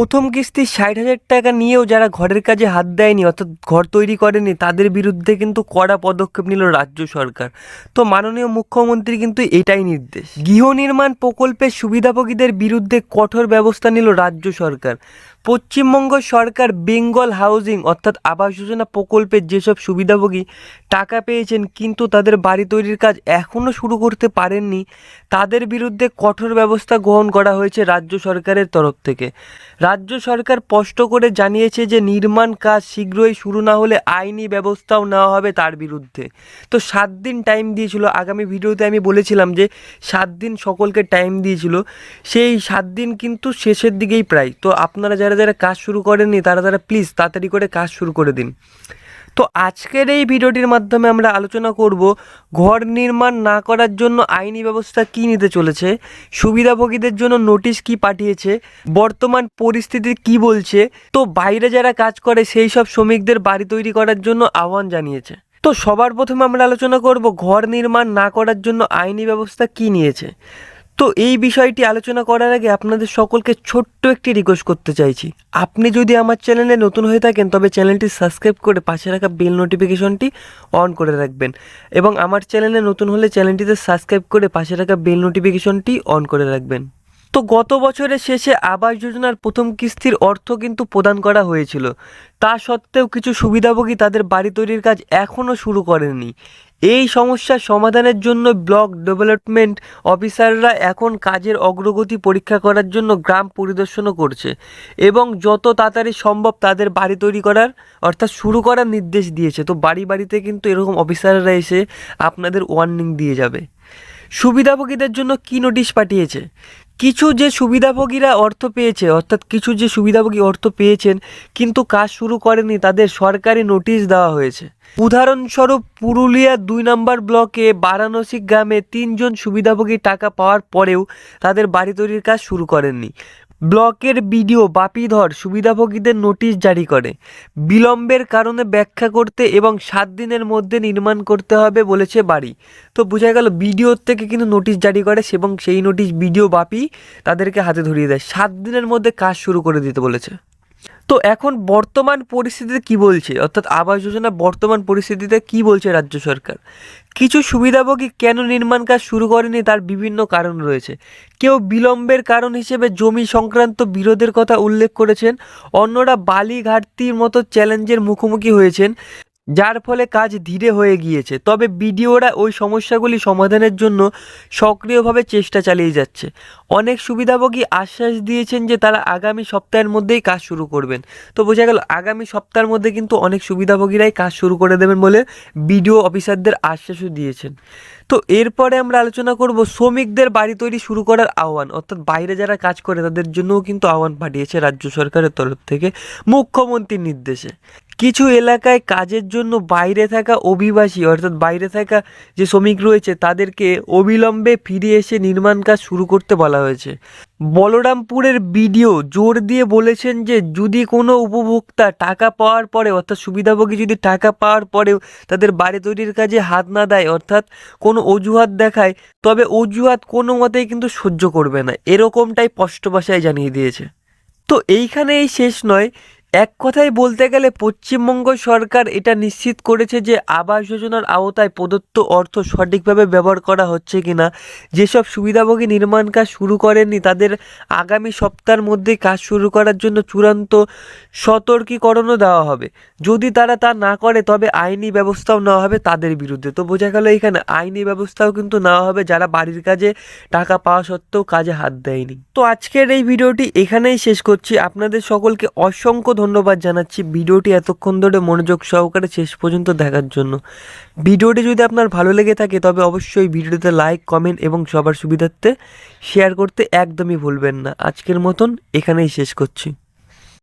প্রথম কিস্তি ষাট হাজার টাকা নিয়েও যারা ঘরের কাজে হাত দেয়নি, অর্থাৎ ঘর তৈরি করেনি, তাদের বিরুদ্ধে কিন্তু কড়া পদক্ষেপ নিল রাজ্য সরকার। তো মাননীয় মুখ্যমন্ত্রী কিন্তু এটাই নির্দেশ। গৃহ নির্মাণ প্রকল্পের সুবিধাভোগীদের বিরুদ্ধে কঠোর ব্যবস্থা নিল রাজ্য সরকার। পশ্চিমবঙ্গ সরকার বেঙ্গল হাউজিং, অর্থাৎ আবাস যোজনা প্রকল্পের যেসব সুবিধাভোগী টাকা পেয়েছেন, কিন্তু তাদের বাড়ি তৈরির কাজ এখনও শুরু করতে পারেননি, তাদের বিরুদ্ধে কঠোর ব্যবস্থা গ্রহণ করা হয়েছে রাজ্য সরকারের তরফ থেকে। রাজ্য সরকার স্পষ্ট করে জানিয়েছে যে নির্মাণ কাজ শীঘ্রই শুরু না হলে আইনি ব্যবস্থাও নেওয়া হবে তার বিরুদ্ধে। তো সাত দিন টাইম দিয়েছিল। আগামী ভিডিওতে আমি বলেছিলাম যে সাত দিন সকলকে টাইম দিয়েছিল। সেই সাত দিন কিন্তু শেষের দিকেই প্রায়। তো আপনারা যারা যারা কাজ শুরু করেননি, তারা তারা প্লিজ তাড়াতাড়ি করে কাজ শুরু করে দিন। তো আজকের এই ভিডিওটির মাধ্যমে আমরা আলোচনা করব ঘর নির্মাণ না করার জন্য আইনি ব্যবস্থা কী নিতে চলেছে, সুবিধাভোগীদের জন্য নোটিশ কি পাঠিয়েছে, বর্তমান পরিস্থিতি কি বলছে, তো বাইরে যারা কাজ করে সেই সব শ্রমিকদের বাড়ি তৈরি করার জন্য আহ্বান জানিয়েছে। তো সবার প্রথমে আমরা আলোচনা করব ঘর নির্মাণ না করার জন্য আইনি ব্যবস্থা কি নিয়েছে। তো এই বিষয়টি আলোচনা করার আগে আপনাদের সকলকে ছোট্ট একটি রিকোয়েস্ট করতে চাইছি। আপনি যদি আমার চ্যানেলে নতুন হয়ে থাকেন, তবে চ্যানেলটি সাবস্ক্রাইব করে পাশে রাখা বেল নোটিফিকেশনটি অন করে রাখবেন। এবং আমার চ্যানেলে নতুন হলে চ্যানেলটিতে সাবস্ক্রাইব করে পাশে রাখা বেল নোটিফিকেশনটি অন করে রাখবেন। তো গত বছরের শেষে আবাস যোজনার প্রথম কিস্তির অর্থ কিন্তু প্রদান করা হয়েছিল। তা সত্ত্বেও কিছু সুবিধাভোগী তাদের বাড়ি তৈরির কাজ এখনও শুরু করেননি। এই সমস্যার সমাধানের জন্য ব্লক ডেভেলপমেন্ট অফিসাররা এখন কাজের অগ্রগতি পরীক্ষা করার জন্য গ্রাম পরিদর্শনও করছে এবং যত তাড়াতাড়ি সম্ভব তাদের বাড়ি তৈরি করার, অর্থাৎ শুরু করার নির্দেশ দিয়েছে। তো বাড়ি বাড়িতে কিন্তু এরকম অফিসাররা এসে আপনাদের ওয়ার্নিং দিয়ে যাবে। সুবিধাভোগীদের জন্য কি নোটিশ পাঠিয়েছে? কিছু যে সুবিধাভোগীরা অর্থ পেয়েছে, অর্থাৎ কিছু যে সুবিধাভোগী অর্থ পেয়েছেন, কিন্তু কাজ শুরু করেনি তাদের সরকারি নোটিশ দেওয়া হয়েছে। উদাহরণস্বরূপ পুরুলিয়া দুই নম্বর ব্লকে বারাণসী গ্রামে তিনজন সুবিধাভোগী টাকা পাওয়ার পরেও তাদের বাড়ি তৈরির কাজ শুরু করেননি। ব্লকের বিডিও বাপিধর সুবিধাভোগীদের নোটিশ জারি করে। বিলম্বের কারণে ব্যাখ্যা করতে এবং সাত দিনের মধ্যে নির্মাণ করতে হবে বলেছে বাড়ি। তো বোঝা গেল বিডিওর থেকে কিন্তু নোটিশ জারি করে এবং সেই নোটিশ বিডিও বাপি তাদেরকে হাতে ধরিয়ে দেয়। সাত দিনের মধ্যে কাজ শুরু করে দিতে বলেছে। তো এখন বর্তমান পরিস্থিতিতে কি বলছে? অর্থাৎ আবাস যোজনা বর্তমান পরিস্থিতিতে কি বলছে রাজ্য সরকার? কিছু সুবিধাভোগী কেন নির্মাণ কাজ শুরু করেনি তার বিভিন্ন কারণ রয়েছে। কেউ বিলম্বের কারণ হিসেবে জমি সংক্রান্ত বিরোধের কথা উল্লেখ করেছেন, অন্যরা বালি ঘাটতির মতো চ্যালেঞ্জের মুখোমুখি হয়েছেন। যার ফলে কাজ ধীরে হয়ে গিয়েছে। তবে বিডিওরা ওই সমস্যাগুলি সমাধানের জন্য সক্রিয়ভাবে চেষ্টা চালিয়ে যাচ্ছে। অনেক সুবিধাভোগী আশ্বাস দিয়েছেন যে তারা আগামী সপ্তাহের মধ্যেই কাজ শুরু করবেন। তো বোঝা গেল, আগামী সপ্তাহের মধ্যে কিন্তু অনেক সুবিধাভোগীরাই কাজ শুরু করে দেবেন বলে বিডিও অফিসারদের আশ্বাসও দিয়েছেন। তো এরপরে আমরা আলোচনা করব শ্রমিকদের বাড়ি তৈরি শুরু করার আহ্বান। অর্থাৎ বাইরে যারা কাজ করে তাদের জন্যও কিন্তু আহ্বান পাঠিয়েছে রাজ্য সরকারের তরফ থেকে মুখ্যমন্ত্রীর নির্দেশে। কিছু এলাকায় কাজের জন্য বাইরে থাকা অভিবাসী, অর্থাৎ বাইরে থাকা যে শ্রমিক রয়েছে, তাদেরকে অবিলম্বে ফিরে এসে নির্মাণ কাজ শুরু করতে বলা হয়েছে। বলরামপুরের বিডিও জোর দিয়ে বলেছেন যে, যদি কোনো উপভোক্তা টাকা পাওয়ার পরে অর্থাৎ সুবিধাভোগী যদি টাকা পাওয়ার পরেও তাদের বাড়ি তৈরির কাজে হাত না দেয়, অর্থাৎ কোনো অজুহাত দেখায়, তবে অজুহাত কোনো মতেই কিন্তু সহ্য করবে না। এরকমটাই স্পষ্ট ভাষায় জানিয়ে দিয়েছে। তো এইখানেই শেষ নয়। এক কথায় বলতে গেলে পশ্চিমবঙ্গ সরকার এটা নিশ্চিত করেছে যে আবাস যোজনার আওতায় প্রদত্ত অর্থ সঠিকভাবে ব্যবহার করা হচ্ছে কিনা। যেসব সুবিধাভোগী নির্মাণ কাজ শুরু করেননি, তাদের আগামী সপ্তাহের মধ্যেই কাজ শুরু করার জন্য চূড়ান্ত সতর্কীকরণও দেওয়া হবে। যদি তারা তা না করে, তবে আইনি ব্যবস্থাও নেওয়া হবে তাদের বিরুদ্ধে। তো বোঝা গেল এখানে আইনি ব্যবস্থাও কিন্তু নেওয়া হবে, যারা বাড়ির কাজে টাকা পাওয়া সত্ত্বেও কাজে হাত দেয়নি। তো আজকের এই ভিডিওটি এখানেই শেষ করছি। আপনাদের সকলকে অসংখ্য ধন্যবাদ জানাচ্ছি ভিডিওটি এতক্ষণ ধরে মনোযোগ সহকারে শেষ পর্যন্ত দেখার জন্য। ভিডিওটি যদি আপনার ভালো লেগে থাকে, তবে অবশ্যই ভিডিওতে লাইক, কমেন্ট এবং সবার সুবিধার্থে শেয়ার করতে একদমই ভুলবেন না। আজকের মতন এখানেই শেষ করছি।